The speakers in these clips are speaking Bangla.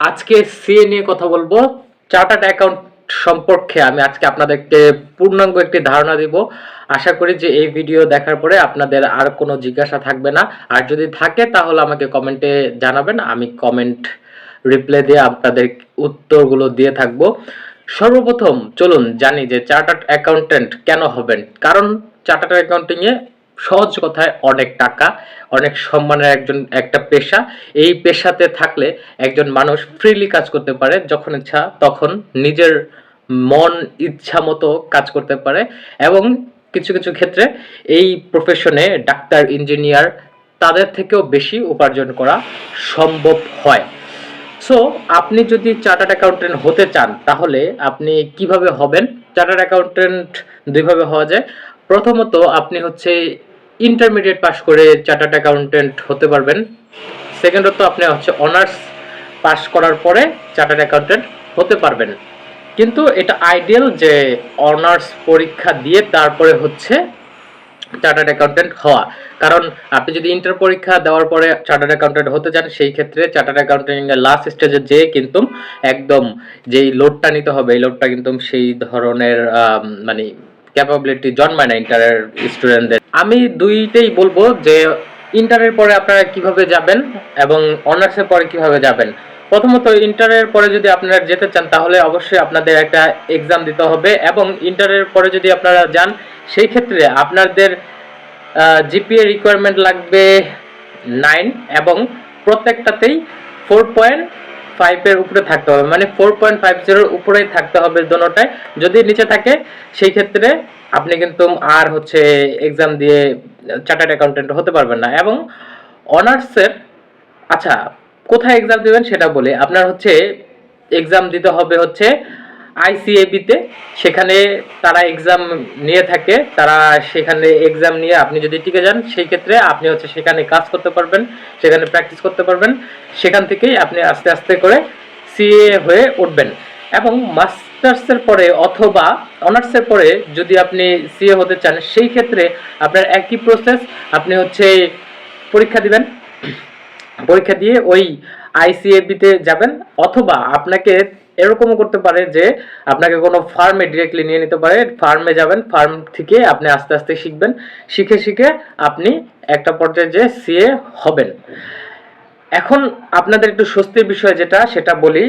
আজকে সিএ নিয়ে কথা বলব। চার্টার্ড অ্যাকাউন্ট সম্পর্কে আমি আজকে আপনাদেরকে পূর্ণাঙ্গ একটি ধারণা দিব। আশা করি যে এই ভিডিও দেখার পরে আপনাদের আর কোনো জিজ্ঞাসা থাকবে না। আর যদি থাকে, তাহলে আমাকে কমেন্টে জানাবেন। আমি কমেন্ট রিপ্লাই দিয়ে আপনাদের উত্তরগুলো দিয়ে থাকব। সর্বপ্রথম চলুন জানি যে চার্টার্ড অ্যাকাউন্টেন্ট কেন হবেন? কারণ চার্টার্ড অ্যাকাউন্টিংয়ে সহজ কথায় অনেক টাকা, অনেক সম্মানের একজন, একটা পেশা। এই পেশাতে থাকলে একজন মানুষ ফ্রিলি কাজ করতে পারে, যখন ইচ্ছা, তখন নিজের মন, ইচ্ছা মতো কাজ করতে পারে। এবং কিছু কিছু ক্ষেত্রে এই প্রফেশনে ডাক্তার ইঞ্জিনিয়ার তাদের থেকেও বেশি উপার্জন করা সম্ভব হয়। সো আপনি যদি চার্টার্ড অ্যাকাউন্টেন্ট হতে চান, তাহলে আপনি কীভাবে হবেন? চার্টার্ড অ্যাকাউন্টেন্ট দুইভাবে হওয়া যায়। প্রথমত আপনি হচ্ছে ইন্টারমিডিয়েট পাস করে চার্টার্ড অ্যাকাউন্টেন্ট হতে পারবেন। সেকেন্ডত আপনি হচ্ছে অনার্স পাস করার পরে চার্টার্ড অ্যাকাউন্টেন্ট হতে পারবেন। কিন্তু এটা আইডিয়াল যে অনার্স পরীক্ষা দিয়ে তারপরে হচ্ছে চার্টার্ড অ্যাকাউন্টেন্ট হওয়া। কারণ আপনি যদি ইন্টার পরীক্ষা দেওয়ার পরে চার্টার্ড অ্যাকাউন্টেন্ট হতে চান, সেই ক্ষেত্রে চার্টার্ড অ্যাকাউন্টেন্টের লাস্ট স্টেজে যে কিন্তু একদম যেই লোডটা নিতে হবে, এই লোডটা কিন্তু সেই ধরনের মানে ক্যাপাবিলিটি জন্মায় না ইন্টারের স্টুডেন্টদের আমি দুইটাই বলব যে ইন্টারের পরে আপনারা কীভাবে যাবেন এবং অনার্সের পরে কীভাবে যাবেন। প্রথমত ইন্টারের পরে যদি আপনারা যেতে চান, তাহলে অবশ্যই আপনাদের একটা এক্সাম দিতে হবে এবং ইন্টারের পরে যদি আপনারা যান, সেই ক্ষেত্রে আপনাদের জিপিএ রিকোয়ারমেন্ট লাগবে নাইন এবং প্রত্যেকটাতেই ফোর পয়েন্ট ফাইভের উপরে থাকতে হবে মানে ফোর পয়েন্ট ফাইভ জিরোর উপরেই থাকতে হবে দোনোটায় যদি নিচে থাকে, সেই ক্ষেত্রে আপনি কিন্তু আর হচ্ছে এক্সাম দিয়ে চার্টার্ড অ্যাকাউন্টেন্ট হতে পারবেন না। এবং অনার্সের আচ্ছা কোথায় এক্সাম দেবেন সেটা বলে। আপনার হচ্ছে এক্সাম দিতে হবে হচ্ছে আইসিএবিতে, সেখানে তারা এক্সাম নিয়ে থাকে, তারা সেখানে এক্সাম নিয়ে আপনি যদি টিকে যান, সেই ক্ষেত্রে আপনি হচ্ছে সেখানে কাজ করতে পারবেন, সেখানে প্র্যাকটিস করতে পারবেন, সেখান থেকেই আপনি আস্তে আস্তে করে সিএ হয়ে উঠবেন। এবং মাস্টার্সের পরে অথবা অনার্সের পরে যদি আপনি সিএ হতে চান, সেই ক্ষেত্রে আপনার একই প্রসেস আপনি হচ্ছে পরীক্ষা দিবেন। পরীক্ষা দিয়ে ওই আইসিএবিতে যাবেন, অথবা আপনাকে এরকমও করতে পারে যে আপনাকে কোনো ফার্মে ডিরেক্টলি নিয়ে নিতে পারে, ফার্মে যাবেন, ফার্ম থেকে আপনি আস্তে আস্তে শিখবেন, শিখে শিখে আপনি একটা পর্যায়ে যে সিএ হবেন। এখন আপনাদের একটু স্বস্তির বিষয় যেটা, সেটা বলি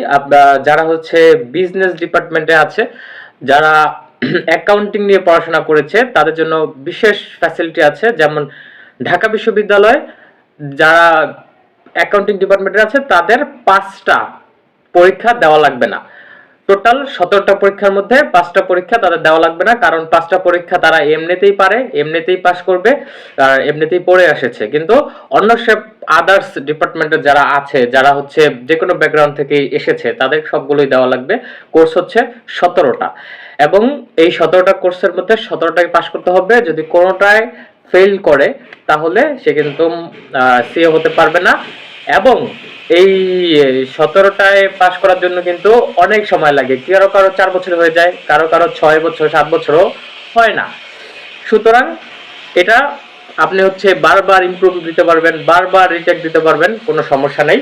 যারা হচ্ছে বিজনেস ডিপার্টমেন্টে আছে, যারা অ্যাকাউন্টিং নিয়ে পড়াশোনা করেছে, তাদের জন্য বিশেষ ফ্যাসিলিটি আছে, যেমন ঢাকা বিশ্ববিদ্যালয়, যারা অ্যাকাউন্টিং ডিপার্টমেন্টে আছে, তাদের পাঁচটা পরীক্ষা দেওয়া লাগবে না। টোটাল সতেরোটা পরীক্ষার মধ্যে পাঁচটা পরীক্ষা তাদের দেওয়া লাগবে না, কারণ পাঁচটা পরীক্ষা তারা এমনিতেই পারে, এমনিতেই পাস করবে, আর এমনিতেই পড়ে এসেছে। কিন্তু অন্য সব আদার্স ডিপার্টমেন্টের যারা আছে, যারা হচ্ছে যে কোনো ব্যাকগ্রাউন্ড থেকে এসেছে, তাদের সবগুলোই দেওয়া লাগবে। কোর্স হচ্ছে সতেরোটা। এবং এই সতেরোটা কোর্সের মধ্যে সতেরোটাকে পাস করতে হবে। যদি কোনোটায় ফেল করে, তাহলে সে কিন্তু সিএ হতে পারবে না। এবং এই সতেরোটায় পাশ করার জন্য কিন্তু অনেক সময় লাগে। কারও কারও চার বছর হয়ে যায়, কারও কারও ছয় বছর, সাত বছরও হয় না। সুতরাং এটা আপনি হচ্ছে বারবার ইমপ্রুভ দিতে পারবেন, বারবার রিটেক দিতে পারবেন, কোনো সমস্যা নেই।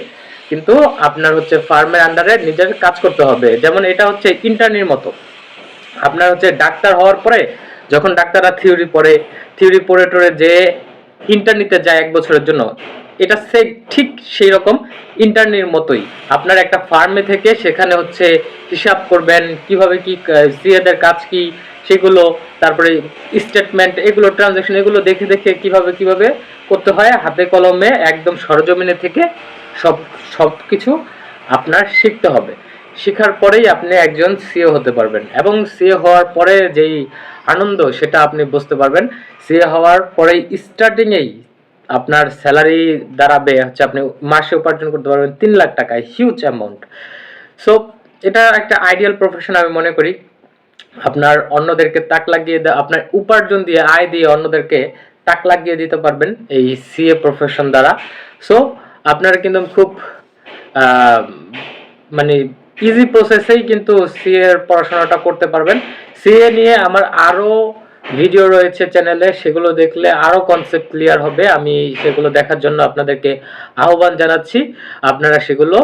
কিন্তু আপনার হচ্ছে ফার্মের আন্ডারে নিজের কাজ করতে হবে। যেমন এটা হচ্ছে ইন্টার্নির মতো। আপনার হচ্ছে ডাক্তার হওয়ার পরে, যখন ডাক্তাররা থিওরি পড়ে থিওরি পড়ে টড়ে যে ইন্টার্নিতে যায় এক বছরের জন্য এটা সে ঠিক সেই রকম ইন্টার্নির মতোই। আপনার একটা ফার্মে থেকে সেখানে হচ্ছে হিসাব করবেন, কীভাবে কি সিএদের কাজ কি, সেগুলো, তারপরে স্টেটমেন্ট এগুলো ট্রানজাকশন এগুলো দেখে দেখে কীভাবে কীভাবে করতে হয়, হাতে কলমে একদম সরজমিনে থেকে সব সব কিছু আপনার শিখতে হবে। শেখার পরেই আপনি একজন সিও হতে পারবেন এবং সিও হওয়ার পরে যেই আনন্দ সেটা আপনি বুঝতে পারবেন। সিও হওয়ার পরেই স্টার্টিংয়েই আপনার স্যালারি দাঁড়াবে, হচ্ছে আপনি মাসে উপার্জন করতে পারবেন তিন লাখ টাকা হিউজ অ্যামাউন্ট সো এটা একটা আইডিয়াল প্রফেশন আমি মনে করি। আপনার অন্যদেরকে তাক লাগিয়ে আপনার উপার্জন দিয়ে, আয় দিয়ে অন্যদেরকে তাক লাগিয়ে দিতে পারবেন এই সিএ প্রফেশন দ্বারা। সো আপনারা কিন্তু খুব মানে ইজি প্রসেসেই কিন্তু সিএ এর পড়াশোনাটা করতে পারবেন। সিএ নিয়ে আমার আরও ভিডিও রয়েছে চ্যানেলে, সেগুলো দেখলে আরও কনসেপ্ট ক্লিয়ার হবে। আমি সেগুলো দেখার জন্য আপনাদেরকে আহ্বান জানাচ্ছি। আপনারা সেগুলো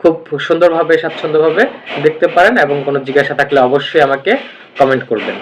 খুব সুন্দরভাবে, স্বাচ্ছন্দ্যভাবে দেখতে পারেন এবং কোনো জিজ্ঞাসা থাকলে অবশ্যই আমাকে কমেন্ট করবেন।